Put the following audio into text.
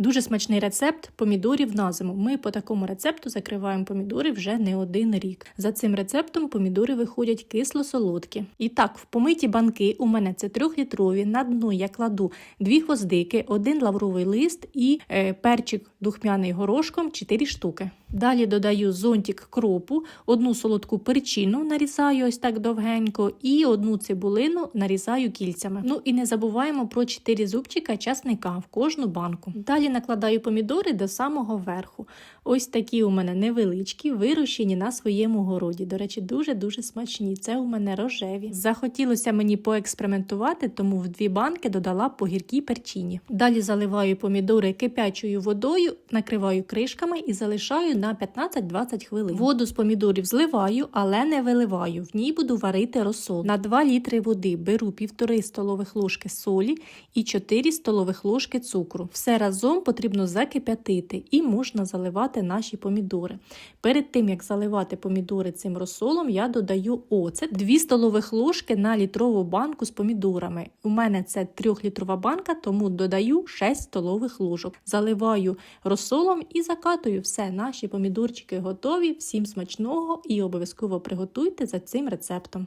Дуже смачний рецепт помідорів на зиму. Ми по такому рецепту закриваємо помідори вже не один рік. За цим рецептом помідори виходять кисло-солодкі. І так, в помиті банки у мене це трьохлітрові. На дно я кладу дві гвоздики, один лавровий лист і е, перчик духмяний горошком 4 штуки. Далі додаю зонтик кропу, одну солодку перчину нарізаю ось так довгенько, і одну цибулину нарізаю кільцями. Ну і не забуваємо про 4 зубчика часника в кожну банку. Далі накладаю помідори до самого верху. Ось такі у мене невеличкі, вирощені на своєму городі. До речі, дуже-дуже смачні. Це у мене рожеві. Захотілося мені поекспериментувати, тому в дві банки додала по гіркій перчині. Далі заливаю помідори кипячою водою, накриваю кришками і залишаю на 15-20 хвилин. Воду з помідорів зливаю, але не виливаю. В ній буду варити розсол. На 2 літри води беру 1,5 столових ложки солі і 4 столових ложки цукру. Все разом потрібно закип'ятити і можна заливати наші помідори. Перед тим як заливати помідори цим розсолом, я додаю оцет 2 столових ложки на літрову банку з помідорами. У мене це 3-літрова банка, тому додаю 6 столових ложок. Заливаю розсолом і закатую все. Наші помідорчики готові. Всім смачного і обов'язково приготуйте за цим рецептом.